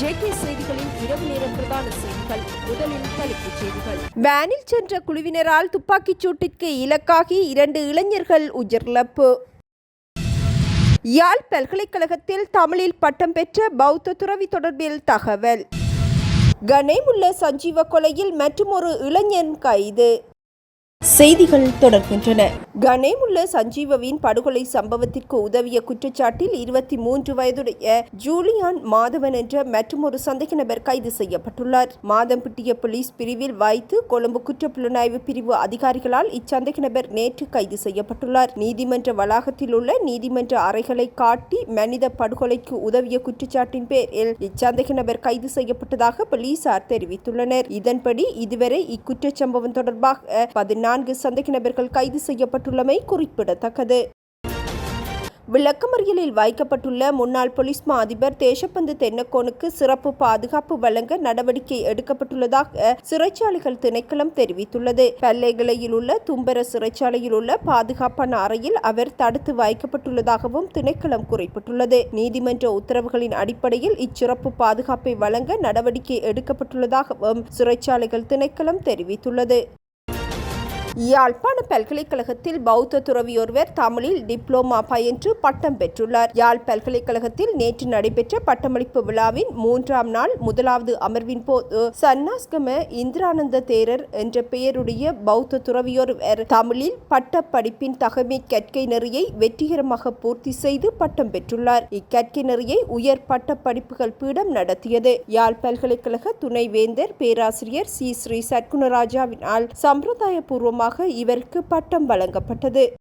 JK செய்திகளின் இரவு நேர பிரதான செய்திகள். முதலில் தலைப்புச் செய்திகள். வேனில் சென்ற குழுவினரால் துப்பாக்கிச் சூட்டிற்கு இலக்காகி இரண்டு இளைஞர்கள் உயிரிழப்பு. யாழ் பல்கலைக்கழகத்தில் தமிழில் பட்டம் பெற்ற பௌத்த துறவி தொடர்பில் தகவல். கனேமுள்ள சஞ்சீவ கொலையில் மற்றுமொரு இளைஞன் கைது. செய்திகள் தொடர்கின்றன. கனேமுள்ள சஞ்சீவவின் படுகொலை சம்பவத்திற்கு உதவிய குற்றச்சாட்டில் இருபத்தி மூன்று வயதுடைய ஜூலியான் மாதவன் என்ற மற்றொரு சந்தேக நபர் கைது செய்யப்பட்டுள்ளார். மாதம்பிட்டிய போலீஸ் பிரிவில் வைத்து கொழும்பு குற்றப்புலனாய்வு பிரிவு அதிகாரிகளால் இச்சந்தேக நபர் நேற்று கைது செய்யப்பட்டுள்ளார். நீதிமன்ற வளாகத்தில் உள்ள நீதிமன்ற அறைகளை காட்டி மனித படுகொலைக்கு உதவிய குற்றச்சாட்டின் பேரில் இச்சந்தேக நபர் கைது செய்யப்பட்டதாக போலீசார் தெரிவித்துள்ளனர். இதன்படி இதுவரை இக்குற்றச்சம்பவம் தொடர்பாக பதினாறு நான்கு சந்தேக நபர்கள் கைது செய்யப்பட்டுள்ளமை குறிப்பிடத்தக்கது. விளக்கமறியலில் வைக்கப்பட்டுள்ள முன்னாள் போலீஸ் மா அதிபர் தேசப்பந்து தென்னக்கோனுக்கு சிறப்பு பாதுகாப்பு வழங்க நடவடிக்கை எடுக்கப்பட்டுள்ளதாக சிறைச்சாலைகள் திணைக்களம் தெரிவித்துள்ளது. பல்லேகலையில் உள்ள தும்பர சிறைச்சாலையில் உள்ள பாதுகாப்பான அறையில் அவர் தடுத்து வைக்கப்பட்டுள்ளதாகவும் திணைக்களம் குறிப்பிட்டுள்ளது. நீதிமன்ற உத்தரவுகளின் அடிப்படையில் இச்சிறப்பு பாதுகாப்பை வழங்க நடவடிக்கை எடுக்கப்பட்டுள்ளதாகவும் சிறைச்சாலைகள் திணைக்களம் தெரிவித்துள்ளது. யாழ்ப்பாண பல்கலைக்கழகத்தில் பௌத்த துறவியொருவர் தமிழில் டிப்ளோமா பயின்று பட்டம் பெற்றுள்ளார். யாழ் பல்கலைக்கழகத்தில் நேற்று நடைபெற்ற பட்டமளிப்பு விழாவின் மூன்றாம் நாள் முதலாவது அமர்வின் போது சன்னாஸ்கம இந்திரானந்த தேரர் என்ற பெயருடைய பௌத்த துறவியொருவர் தமிழில் பட்ட படிப்பின் தகமை கற்கை நெறியை வெற்றிகரமாக பூர்த்தி செய்து பட்டம் பெற்றுள்ளார். இக்கற்கை நெறியை உயர் பட்ட படிப்புகள் பீடம் நடத்தியது. யாழ் பல்கலைக்கழக துணைவேந்தர் பேராசிரியர் சி. ஸ்ரீ. சற்குணராஜாவினால் சம்பிரதாய பூர்வமாக இவருக்கு பட்டம் வழங்கப்பட்டது.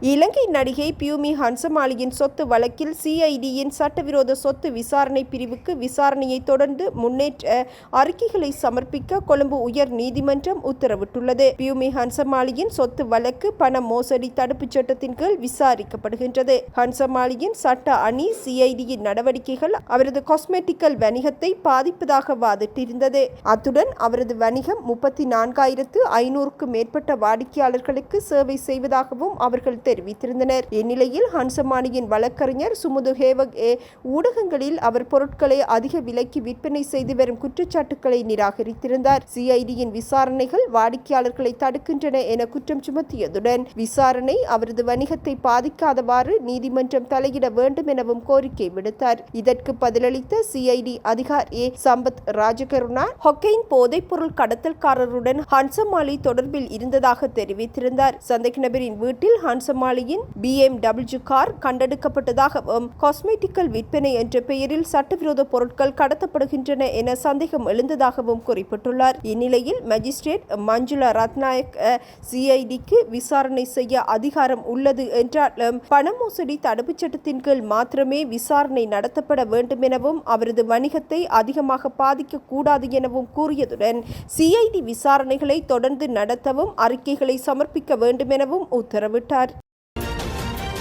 இலங்கை நடிகை பியூமி ஹன்சமாலியின் சொத்து வழக்கில் சிஐடியின் சட்டவிரோத சொத்து விசாரணை பிரிவுக்கு விசாரணையை தொடர்ந்து முன்னேற்ற அறிக்கைகளை சமர்ப்பிக்க கொழும்பு உயர் நீதிமன்றம் உத்தரவிட்டுள்ளது. பியூமி ஹன்சமாலியின் சொத்து வழக்கு பண மோசடி தடுப்புச் சட்டத்தின் கீழ் விசாரிக்கப்படுகின்றது. ஹன்சமாலியின் சட்ட அணி சிஐடியின் நடவடிக்கைகள் அவரது காஸ்மெட்டிக்கல் வணிகத்தை பாதிப்பதாக வாதிட்டிருந்தது. அத்துடன் அவரது வணிகம் முப்பத்தி நான்காயிரத்து ஐநூறுக்கும் மேற்பட்ட வாடிக்கையாளர்களுக்கு சேவை செய்வதாகவும் அவர்கள் தெரிவித்திருந்தனர். இந்நிலையில் ஹன்சமானியின் வழக்கறிஞர் சுமுது ஹேவக் ஏ ஊடகங்களில் அவர் பொருட்களை அதிக விலைக்கு விற்பனை செய்து வரும் குற்றச்சாட்டுகளை நிராகரித்திருந்தார். சிஐடியின் விசாரணைகள் வாடிக்கையாளர்களை தடுக்கின்றன என குற்றம் சுமத்தியதுடன் விசாரணை அவரது வணிகத்தை பாதிக்காதவாறு நீதிமன்றம் தலையிட வேண்டும் எனவும் கோரிக்கை விடுத்தார். இதற்கு பதிலளித்த சிஐடி அதிகார் ஏ சம்பத் ராஜகருணா ஹொக்கைன் போதைப்பொருள் கடத்தல்காரருடன் ஹன்சமாலி தொடர்பில் இருந்ததாக தெரிவித்திருந்தார். சந்தேக நபரின் வீட்டில் ஹன்சமாலியின் பிஎம்டபிள்யூ கார் கண்டெடுக்கப்பட்டதாகவும் காஸ்மெட்டிக்கல் விற்பனை என்ற பெயரில் சட்டவிரோத பொருட்கள் கடத்தப்படுகின்றன என சந்தேகம் எழுந்ததாகவும் குறிப்பிட்டுள்ளார். இந்நிலையில் மஜிஸ்ட்ரேட் மஞ்சுளா ரத்நாயக் சிஐடிக்கு விசாரணை செய்ய அதிகாரம் உள்ளது என்றாலும் பண மோசடி தடுப்புச் சட்டத்தின் கீழ் மாத்திரமே விசாரணை நடத்தப்பட வேண்டும் எனவும் அவரது வணிகத்தை அதிகமாக பாதிக்க கூடாது எனவும் கூறியதுடன் சிஐடி விசாரணைகளை தொடர்ந்து நடத்தவும் அறிக்கைகளை சமர்ப்பிக்க வேண்டும் எனவும் உத்தரவிட்டார்.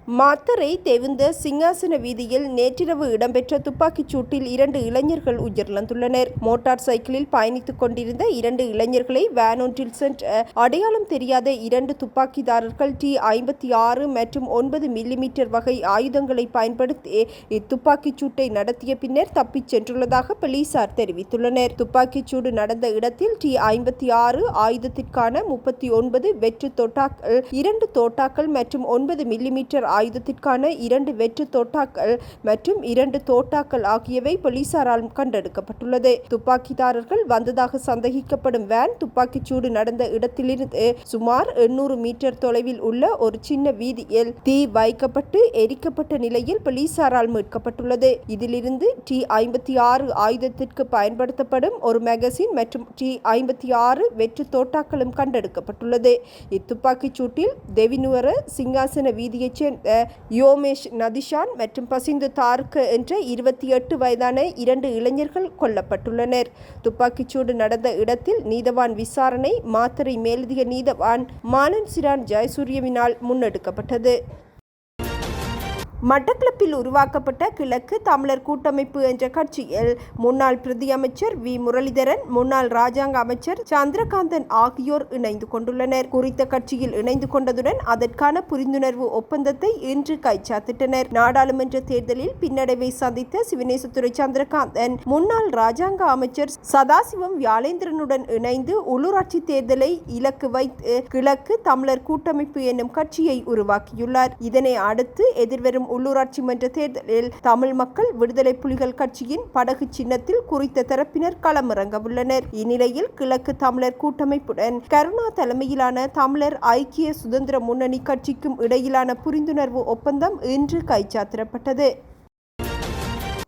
மாத்தரை தெவிந்த சிங்காசன வீதியில் நேற்றிரவு இடம்பெற்ற துப்பாக்கிச் சூட்டில் இரண்டு இளைஞர்கள் உயிரிழந்துள்ளனர். மோட்டார் சைக்கிளில் பயணித்துக் கொண்டிருந்த இரண்டு இளைஞர்களை வேன் ஒன்றில் சென்ற அடையாளம் தெரியாத இரண்டு துப்பாக்கிதாரர்கள் டி ஐம்பத்தி ஆறு மற்றும் ஒன்பது மில்லிமீட்டர் வகை ஆயுதங்களை பயன்படுத்தி இத்துப்பாக்கிச் சூட்டை நடத்திய பின்னர் தப்பிச் சென்றுள்ளதாக போலீசார் தெரிவித்துள்ளனர். துப்பாக்கிச் சூடு நடந்த இடத்தில் டி ஐம்பத்தி ஆறு ஆயுதத்திற்கான முப்பத்தி ஒன்பது வெற்று தோட்டாக்கள் இரண்டு தோட்டாக்கள் மற்றும் ஒன்பது மில்லிமீட்டர் ஆயுதத்திற்கான இரண்டு வெற்று தோட்டாக்கள் மற்றும் இரண்டு தோட்டாக்கள் ஆகியவை போலீசாரால் கண்டெடுக்கப்பட்டுள்ளது. துப்பாக்கிதாரர்கள் வந்ததாக சந்தேகிக்கப்படும் வேன் துப்பாக்கிச் சூடு நடந்த இடத்திலிருந்து சுமார் எண்ணூறு மீட்டர் தொலைவில் உள்ள ஒரு சின்ன வீதியில் தீ வைக்கப்பட்டு எரிக்கப்பட்ட நிலையில் போலீசாரால் மீட்கப்பட்டுள்ளது. இதிலிருந்து டி ஐம்பத்தி ஆறு ஆயுதத்திற்கு பயன்படுத்தப்படும் ஒரு மேகசின் மற்றும் டி ஐம்பத்தி ஆறு வெற்று தோட்டாக்களும் கண்டெடுக்கப்பட்டுள்ளது. இத்துப்பாக்கிச் சூட்டில் தெவினுவர சிங்காசன வீதியைச் சேர்ந்த யோமேஷ் நதிஷான் மற்றும் பசிந்து தார்க்கு என்ற இருபத்தி எட்டு வயதான இரண்டு இளைஞர்கள் கொல்லப்பட்டுள்ளனர். துப்பாக்கிச்சூடு நடந்த இடத்தில் நீதவான் விசாரணை மாத்தறை மேலதிக நீதவான் மானன் சிரான் ஜெயசூரியவினால் முன்னெடுக்கப்பட்டது. மட்டக்களப்பில் உருவாக்கப்பட்ட கிழக்கு தமிழர் கூட்டமைப்பு என்ற கட்சியில் முன்னாள் பிரதி அமைச்சர் வி. முரளிதரன் முன்னாள் ராஜாங்க அமைச்சர் சந்திரகாந்தன் ஆகியோர் இணைந்து கொண்டுள்ளனர். குறித்த கட்சியில் இணைந்து கொண்டதுடன் அதற்கான புரிந்துணர்வு ஒப்பந்தத்தை இன்று கைச்சாத்திட்டனர். நாடாளுமன்ற தேர்தலில் பின்னடைவை சந்தித்த சிவனேசத்துறை சந்திரகாந்தன் முன்னாள் ராஜாங்க அமைச்சர் சதாசிவம் வியாழேந்திரனுடன் இணைந்து உள்ளூராட்சி தேர்தலை இலக்கு வைத்து கிழக்கு தமிழர் கூட்டமைப்பு என்னும் கட்சியை உருவாக்கியுள்ளார். இதனை அடுத்து எதிர்வரும் உள்ளூராட்சி மன்ற தேர்தலில் தமிழ் மக்கள் விடுதலை புலிகள் கட்சியின் படகு சின்னத்தில் குறித்த தரப்பினர் களமிறங்கவுள்ளனர். இந்நிலையில் கிழக்கு தமிழர் கூட்டமைப்புடன் கருணா தலைமையிலான தமிழர் ஐக்கிய சுதந்திர முன்னணி கட்சிக்கும் இடையிலான புரிந்துணர்வு ஒப்பந்தம் இன்று கைச்சாத்திரப்பட்டது.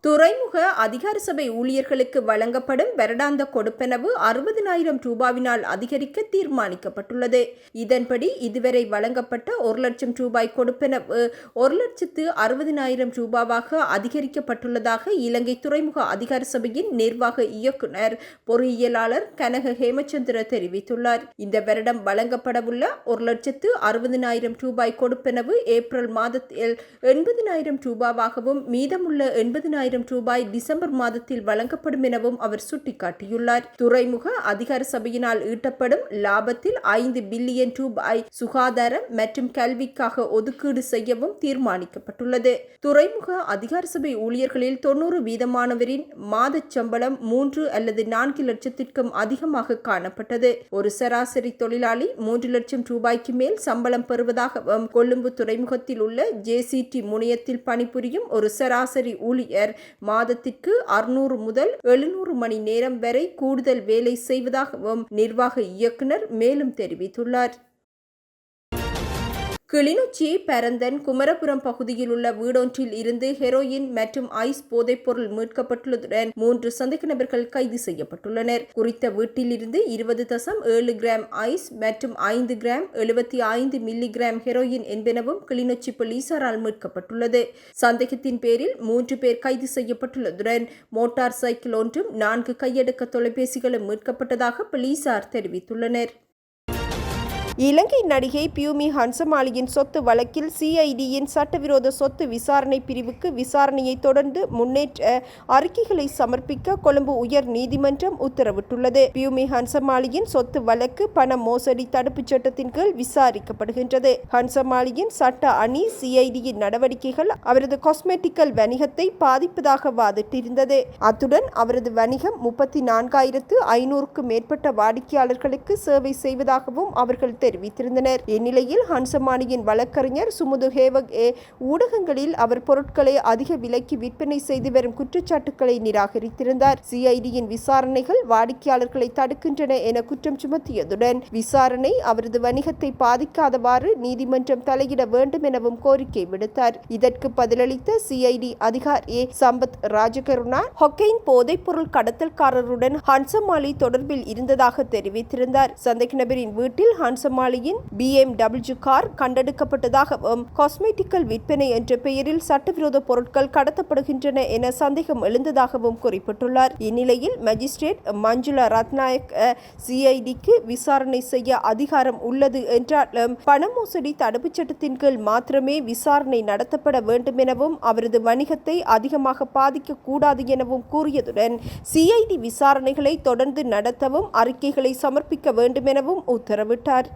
துறைமுக அதிகார சபை ஊழியர்களுக்கு வழங்கப்படும் வருடாந்த கொடுப்பெனவு அறுபதினாயிரம் ரூபாவினால் அதிகரிக்க தீர்மானிக்கப்பட்டுள்ளது. இதன்படி இதுவரை வழங்கப்பட்ட ஒரு லட்சம் ரூபாய் கொடுப்பெனவு ஒரு லட்சத்து அறுபதினாயிரம் ரூபாவாக அதிகரிக்கப்பட்டுள்ளதாக இலங்கை துறைமுக அதிகார சபையின் நிர்வாக இயக்குனர் பொறியியலாளர் கனக ஹேமச்சந்திர தெரிவித்துள்ளார். இந்த வருடம் வழங்கப்படவுள்ள ஒரு லட்சத்து அறுபதினாயிரம் ரூபாய் கொடுப்பனவு ஏப்ரல் மாதத்தில் எண்பதினாயிரம் ரூபாவாகவும் மீதமுள்ள எண்பதினாயிரம் ஆயிரம் ரூபாய் டிசம்பர் மாதத்தில் வழங்கப்படும் எனவும் அவர் சுட்டிக்காட்டியுள்ளார். துறைமுக அதிகார சபையினால் ஈட்டப்படும் லாபத்தில் ஐந்து பில்லியன் ரூபாய் சுகாதாரம் மற்றும் கல்விக்காக ஒதுக்கீடு செய்யவும் தீர்மானிக்கப்பட்டுள்ளது. துறைமுக அதிகார சபை ஊழியர்களில் தொன்னூறு வீதமானவரின் மாத சம்பளம் மூன்று அல்லது நான்கு லட்சத்திற்கும் அதிகமாக காணப்பட்டது. ஒரு சராசரி தொழிலாளி மூன்று லட்சம் ரூபாய்க்கு மேல் சம்பளம் பெறுவதாகவும் கொழும்பு துறைமுகத்தில் உள்ள ஜேசிடி முனையத்தில் பணிபுரியும் ஒரு சராசரி ஊழியர் மாதத்திற்கு அறுநூறு முதல் எழுநூறு மணி நேரம் வரை கூடுதல் வேலை செய்வதாகவும் நிர்வாக இயக்குனர் மேலும் தெரிவித்துள்ளார். கிளிநொச்சி பரந்தன் குமரபுரம் பகுதியில் உள்ள வீடொன்றில் இருந்து ஹெரோயின் மற்றும் ஐஸ் போதைப்பொருள் மீட்கப்பட்டுள்ளதுடன் மூன்று சந்தேக நபர்கள் கைது செய்யப்பட்டுள்ளனர். குறித்த வீட்டில் இருந்து இருபது தசம் ஏழு கிராம் ஐஸ் மற்றும் ஐந்து கிராம் எழுபத்தி ஐந்து மில்லி கிராம் ஹெரோயின் என்பனவும் கிளிநொச்சி போலீசாரால் மீட்கப்பட்டுள்ளது. சந்தேகத்தின் பேரில் மூன்று பேர் கைது செய்யப்பட்டுள்ளதுடன் மோட்டார் சைக்கிள் ஒன்றும் நான்கு கையடக்க தொலைபேசிகளும் மீட்கப்பட்டதாக போலீசார் தெரிவித்துள்ளனர். இலங்கை நடிகை பியூமி ஹன்சமாலியின் சொத்து வழக்கில் சிஐடியின் சட்டவிரோத சொத்து விசாரணை பிரிவுக்கு விசாரணையை தொடர்ந்து முன்னேற்ற அறிக்கைகளை சமர்ப்பிக்க கொழும்பு உயர் நீதிமன்றம் உத்தரவிட்டுள்ளது. பியூமி ஹன்சமாலியின் சொத்து வழக்கு பண மோசடி தடுப்புச் சட்டத்தின் கீழ் விசாரிக்கப்படுகின்றது. ஹன்சமாலியின் சட்ட அணி சிஐடியின் நடவடிக்கைகள் அவரது காஸ்மெட்டிக்கல் வணிகத்தை பாதிப்பதாக வாதிட்டிருந்தது. அத்துடன் அவரது வணிகம் முப்பத்தி நான்காயிரத்து ஐநூறுக்கும் மேற்பட்ட வாடிக்கையாளர்களுக்கு சேவை செய்வதாகவும் அவர்கள் தெரிவித்திருந்தனர். இந்நிலையில் ஹன்சமானியின் வழக்கறிஞர் சுமுது ஹேவக் ஏ ஊடகங்களில் அவர் பொருட்களை அதிக விலைக்கு விற்பனை செய்து வரும் குற்றச்சாட்டுகளை நிராகரித்திருந்தார். சிஐடியின் விசாரணைகள் வாடிக்கையாளர்களை தடுக்கின்றன என குற்றம் சுமத்தியதுடன் விசாரணை அவரது வணிகத்தை பாதிக்காதவாறு நீதிமன்றம் தலையிட வேண்டும் எனவும் கோரிக்கை விடுத்தார். இதற்கு பதிலளித்த சிஐடி ஏ சம்பத் ராஜகருணா ஹொக்கெயின் போதைப்பொருள் கடத்தல்காரருடன் ஹன்சமாலி தொடர்பில் இருந்ததாக தெரிவித்திருந்தார். சந்தேக நபரின் வீட்டில் ஹன்சம் சோமாலியின் பிஎம்டபிள்யூ கார் கண்டெடுக்கப்பட்டதாகவும் காஸ்மெட்டிக்கல் விற்பனை என்ற பெயரில் சட்டவிரோத பொருட்கள் கடத்தப்படுகின்றன என சந்தேகம் எழுந்ததாகவும் குறிப்பிட்டுள்ளார். இந்நிலையில் மஜிஸ்ட்ரேட் மஞ்சுளா ரத்நாயக் சிஐடிக்கு விசாரணை செய்ய அதிகாரம் உள்ளது என்றாலும் பண மோசடி தடுப்புச் சட்டத்தின் கீழ் மாத்திரமே விசாரணை நடத்தப்பட வேண்டும் எனவும் அவரது வணிகத்தை அதிகமாக பாதிக்க கூடாது எனவும் கூறியதுடன் சிஐடி விசாரணைகளை தொடர்ந்து நடத்தவும் அறிக்கைகளை சமர்ப்பிக்க வேண்டும் எனவும் உத்தரவிட்டார்.